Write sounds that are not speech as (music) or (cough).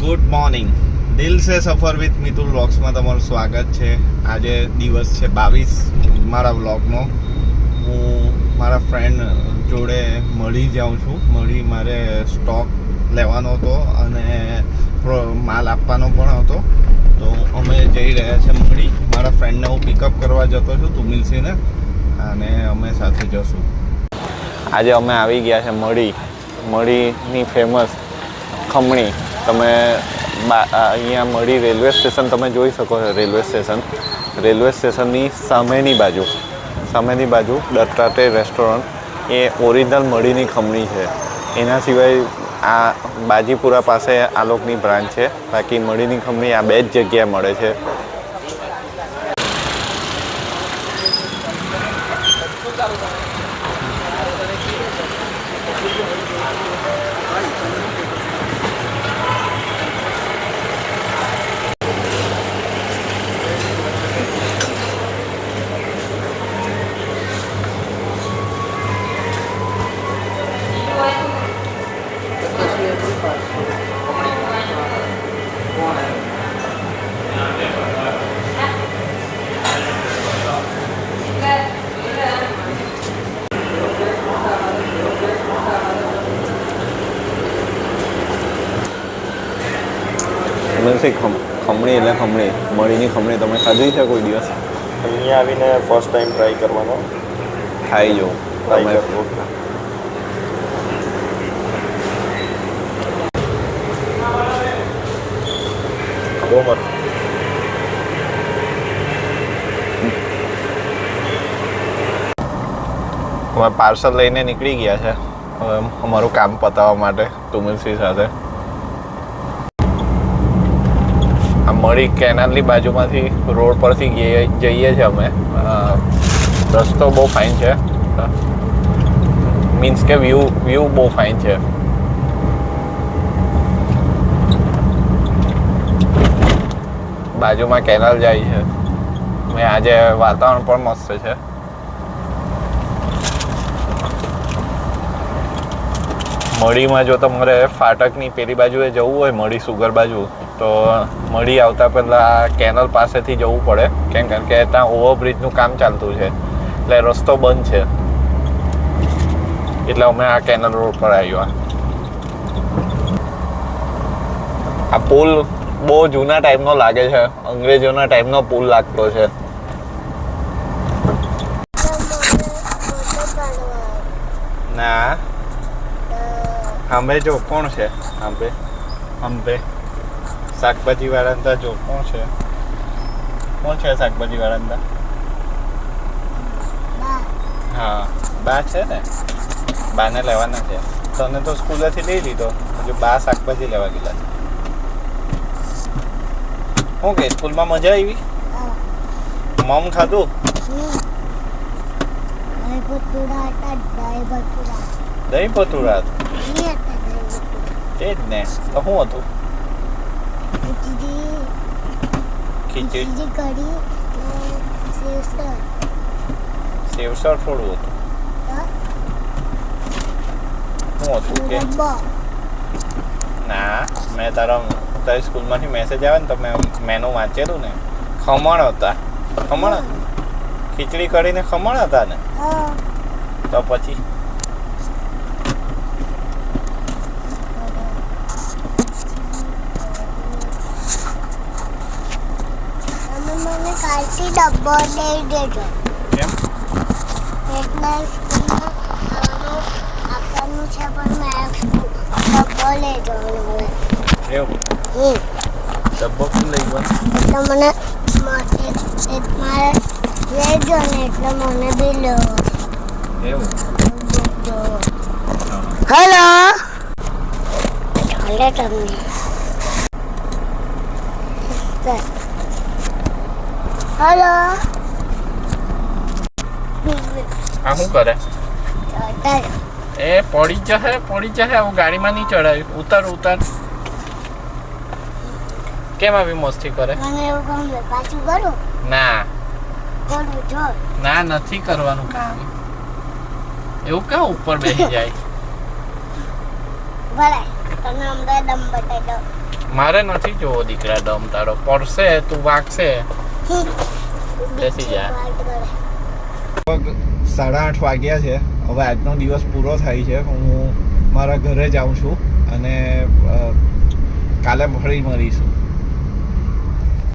Good morning દિલ સે સફર વિથ મિતુલ વ્લોગ્સમાં તમારું સ્વાગત છે. આજે દિવસ છે બાવીસ. મારા વ્લોગનો. હું મારા ફ્રેન્ડ જોડે મળી જાઉં છું. મળી મારે સ્ટોક લેવાનો હતો અને માલ આપવાનો પણ હતો. તો અમે જઈ રહ્યા છે મળી. મારા ફ્રેન્ડને હું પિકઅપ કરવા જતો છું તુમિલસિંહને. અને અમે સાથે જશું. આજે અમે આવી ગયા છે મળી. મળીની ફેમસ ખમણી. તમે અહીંયા મળી રેલવે સ્ટેશન તમે જોઈ શકો છો, રેલવે સ્ટેશન. રેલવે સ્ટેશનની સામેની બાજુ સામેની બાજુ દત્તાત્રે રેસ્ટોરન્ટ એ ઓરિજિનલ મળીની ખમણી છે. એના સિવાય આ બાજીપુરા પાસે આ લોકની બ્રાન્ચ છે. બાકી મળીની ખમણી આ બે જ જગ્યાએ મળે છે. ખમ ખમણી એટલે ખમણી. મળીની ખમણી તમે ખાધી છે કોઈ દિવસ? અહીંયા આવીને ફર્સ્ટ ટાઈમ ટ્રાય કરવાનો. ખાઈ જો ટ્રાય કરવો અમે પાર્સલ લઈને નીકળી ગયા છે. હવે અમારું કામ પતાવવા માટે તુલસી સાથે આ મળી કેનાલની બાજુમાંથી રોડ પરથી ગઈએ જઈએ છીએ અમે. અ, રસ્તો બહુ ફાઇન છે. મીન્સ કે વ્યૂ વ્યૂ બહુ ફાઇન છે. બાજુમાં કેનાલ જાય છે. અને આજે વાતાવરણ પણ મસ્ત છે. મળીમાં જો તમારે ફાટકની પેલી બાજુએ જવું હોય, મળી સુગર બાજુ, તો મળી આવતા પહેલાં કેનલ પાસેથી જવું પડે. કેમ કારણ કે ત્યાં ઓવરબ્રિજનું કામ ચાલતું છે. એટલે રસ્તો બંધ છે. એટલે અમે આ કેનલ રોડ પર આવ્યા. આ પુલ બહુ જૂના ટાઈપનો લાગે છે. અંગ્રેજોના ટાઈમનો પુલ લાગતો છે. ના. આંબે જો કોણ છે? આંબે. આંબે. શાકભાજી વાળા જો કોણ છે? કોણ છે શાકભાજી વાળા હા બા છે ને? બાને લેવાના છે. તને તો સ્કૂલેથી લઈ લીધો. હજુ બા શાકભાજી લેવા ગયેલા શું કે સ્કૂલમાં મજા આવી? મમ ખાધું? દહીં પતુડા તે જ ને તો શું હતું ખીચડી સેવસર થોડું હતું શું હતું કે ના મેં તારા તારી સ્કૂલમાંથી મેસેજ આવે ને તો મેં મેનુ વાંચેલું ને ખમણ હતા ખમણ ખીચડી કરીને ખમણ હતા ને તો પછી મને કાલથી ડબ્બો લઈ દેજો કેમ એટલે સ્કૂલમાં આપવાનું છે પણ મેં ડબ્બો લઈ જવાનો હવે એવું હમ. ડબ્બો પણ લઈ ગયો એટલે મને મારે લેજો ને એટલે મને બી લેવો એવું હેલો ચાલે તમને હેલો આ શું કરે? એ પડી જશે પડી જશે હું ગાડીમાં નહીં ચડાવ્યું ઉતર ઉતર. કેમ આવી મસ્તી કરે? પાછું ના. ના નથી કરવાનું કામ. એવું ક્યાં ઉપર બેસી (laughs) જાય? મારે નથી જોવો દીકરા દમ તારો. પડશે તું વાગશે. લગભગ સાડા આઠ વાગ્યા છે. હવે આજનો દિવસ પૂરો થાય છે. હું મારા ઘરે જાઉં છું અને કાલે ફરી મળીશું.